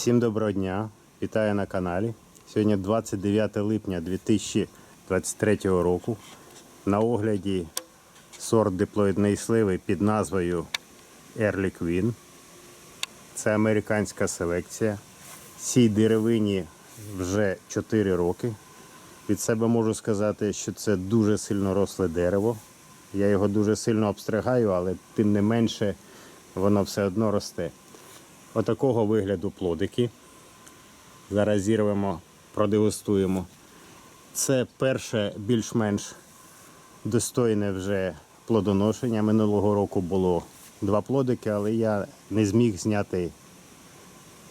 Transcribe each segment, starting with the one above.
Всім доброго дня! Вітаю на каналі. Сьогодні 29 липня 2023 року. На огляді сорт диплоїдної сливи під назвою Early Queen. Це американська селекція. Цій деревині вже 4 роки. Від себе можу сказати, що це дуже сильно росле дерево. Я його дуже сильно обстригаю, але тим не менше воно все одно росте. Отакого вигляду плодики. Зараз зірвемо, продегустуємо. Це перше більш-менш достойне вже плодоношення. Минулого року було два плодики, але я не зміг зняти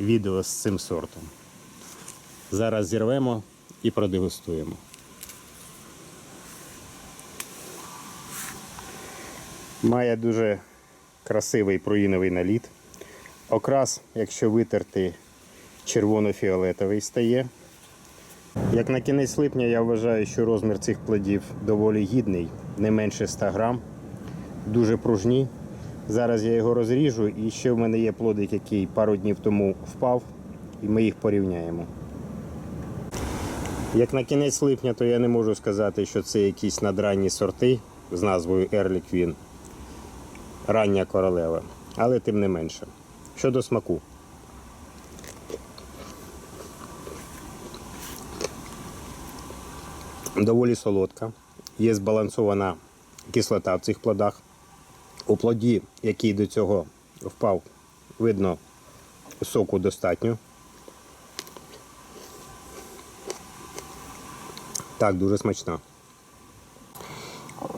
відео з цим сортом. Зараз зірвемо і продегустуємо. Має дуже красивий проїновий наліт. Окрас, якщо витерти, червоно-фіолетовий стає. Як на кінець липня я вважаю, що розмір цих плодів доволі гідний, не менше 100 грам, дуже пружні. Зараз я його розріжу і ще в мене є плодик, який пару днів тому впав, і ми їх порівняємо. Як на кінець липня, то я не можу сказати, що це якісь надранні сорти з назвою Queen, рання королева, але тим не менше. Щодо смаку. Доволі солодка. Є збалансована кислота в цих плодах. У плоді, який до цього впав, видно, соку достатньо. Так, дуже смачна.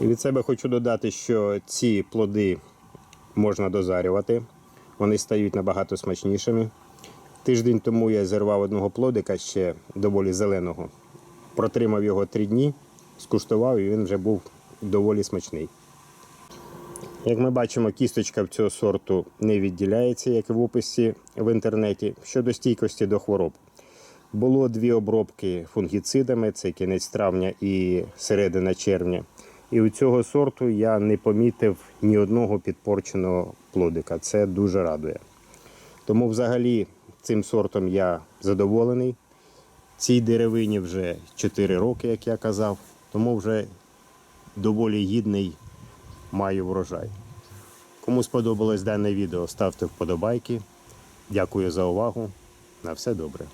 І від себе хочу додати, що ці плоди можна дозарювати. Вони стають набагато смачнішими. Тиждень тому я зірвав одного плодика ще доволі зеленого. Протримав його три дні, скуштував і він вже був доволі смачний. Як ми бачимо, кісточка в цього сорту не відділяється, як в описі в інтернеті. Щодо стійкості до хвороб. Було дві обробки фунгіцидами, це кінець травня і середина червня. І у цього сорту я не помітив ні одного підпорченого плодика. Це дуже радує. Тому взагалі цим сортом я задоволений. Цій деревині вже 4 роки, як я казав, тому вже доволі гідний маю врожай. Кому сподобалось дане відео, ставте вподобайки. Дякую за увагу. На все добре.